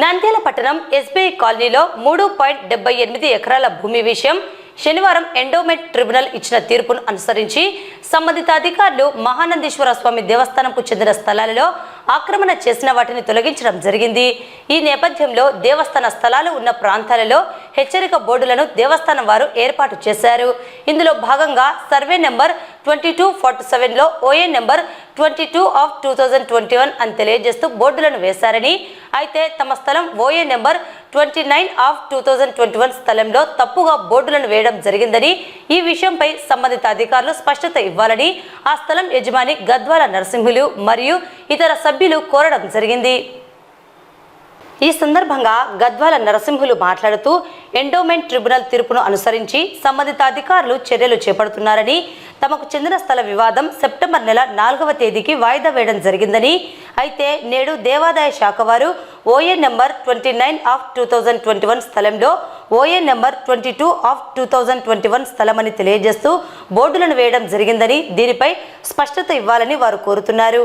నంద్యాల పట్టణం ఎస్బీఐ కాలనీలో మూడు పాయింట్ డెబ్బై ఎనిమిది ఎకరాల భూమి విషయం శనివారం ఎండోమెట్ ట్రిబ్యునల్ ఇచ్చిన తీర్పును అనుసరించి సంబంధిత అధికారులు మహానందీశ్వర స్వామి దేవస్థానంకు చెందిన స్థలాలలో ఆక్రమణ చేసిన వాటిని తొలగించడం జరిగింది. ఈ నేపథ్యంలో దేవస్థాన స్థలాలు ఉన్న ప్రాంతాలలో హెచ్చరిక బోర్డులను దేవస్థానం వారు ఏర్పాటు చేశారు. ఇందులో భాగంగా survey number twenty two forty సెవెన్లో OA number twenty two of two thousand twenty one అని తెలియజేస్తూ బోర్డులను వేశారని. అయితే తమ స్థలం OA number twenty nine of two thousand twenty one స్థలంలో తప్పుగా బోర్డులను వేయడం జరిగిందని ఈ విషయంపై సంబంధిత అధికారులు స్పష్టత ఇవ్వాలని ఆ స్థలం యజమాని గద్వాల నరసింహులు మరియు ఇతర సభ్యులు కోరడం జరిగింది. ఈ సందర్భంగా గద్వాల నరసింహులు మాట్లాడుతూ ఎండోమెంట్ ట్రిబ్యునల్ తీర్పును అనుసరించి సంబంధిత అధికారులు చర్యలు చేపడుతున్నారని తమకు చెందిన స్థల వివాదం సెప్టెంబర్ నెల నాలుగవ తేదీకి వాయిదా వేయడం జరిగిందని. అయితే నేడు దేవాదాయ శాఖ వారు OA number twenty nine of two thousand twenty one స్థలంలో OA number twenty two of two thousand twenty one స్థలమని తెలియజేస్తూ బోర్డులను వేయడం జరిగిందని దీనిపై స్పష్టత ఇవ్వాలని వారు కోరుతున్నారు.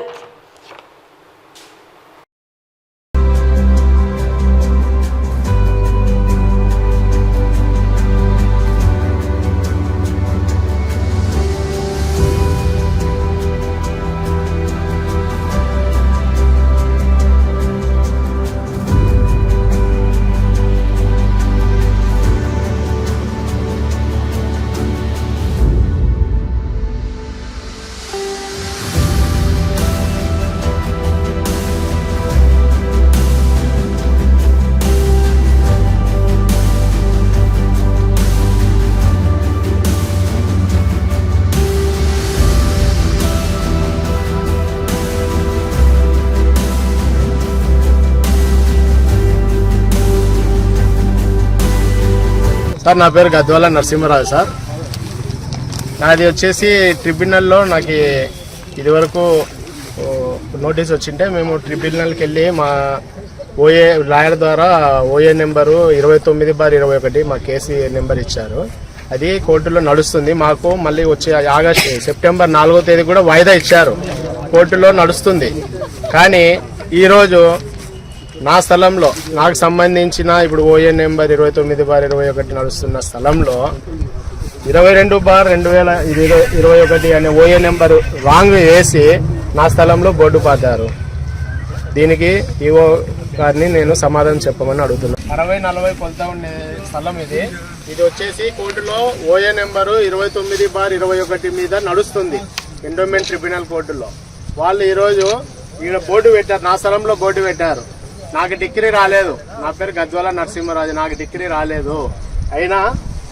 సార్ నా పేరు గద్వాల నరసింహరాజు సార్. నాది వచ్చేసి ట్రిబ్యునల్లో నాకు ఇదివరకు నోటీస్ వచ్చింటే మేము ట్రిబ్యునల్కి వెళ్ళి మా ఓఏ లాయర్ ద్వారా ఓఏ నెంబరు ఇరవై తొమ్మిది బార్ ఇరవై ఒకటి మా కేసు నెంబర్ ఇచ్చారు. అది కోర్టులో నడుస్తుంది. మాకు మళ్ళీ వచ్చే ఆగస్ట్ సెప్టెంబర్ నాలుగో తేదీ కూడా వాయిదా ఇచ్చారు. కోర్టులో నడుస్తుంది. కానీ ఈరోజు నా స్థలంలో నాకు సంబంధించిన ఇప్పుడు ఓఏ నెంబర్ ఇరవై తొమ్మిది బార్ ఇరవై ఒకటి నడుస్తున్న స్థలంలో ఇరవై రెండు బార్ రెండు వేల ఇరవై ఒకటి అనే ఓఏ నెంబర్ రాంగ్ వేసి నా స్థలంలో బోర్డు పాతారు. దీనికి ఈఓ గారిని నేను సమాధానం చెప్పమని అడుగుతున్నాను అరవై నలభై కొలత ఉండే స్థలం ఇది. ఇది వచ్చేసి కోర్టులో ఓఏ నెంబరు ఇరవై తొమ్మిది బార్ ఇరవై ఒకటి మీద నడుస్తుంది. ఎండోమెంట్ ట్రిబ్యునల్ కోర్టులో. వాళ్ళు ఈరోజు ఈడ బోర్డు పెట్టారు నా స్థలంలో బోర్డు పెట్టారు. నాకు డిగ్రీ రాలేదు. నా పేరు గద్వాల నరసింహరాజు. నాకు డిగ్రీ రాలేదు. అయినా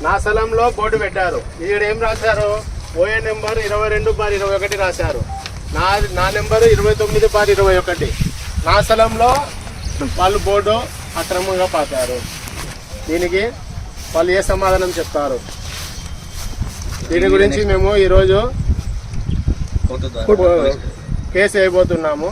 నా స్థలంలో బోర్డు పెట్టారు. ఈడ ఏం రాశారు? ఓఏ నెంబర్ ఇరవై రెండు బార్ ఇరవై ఒకటి రాశారు. నా నా నెంబర్ ఇరవై తొమ్మిది బార్ ఇరవై ఒకటి. నా స్థలంలో వాళ్ళు బోర్డు అక్రమంగా పాతారు. దీనికి వాళ్ళు ఏ సమాధానం చెప్తారు? దీని గురించి మేము ఈరోజు కేసు వేయబోతున్నాము.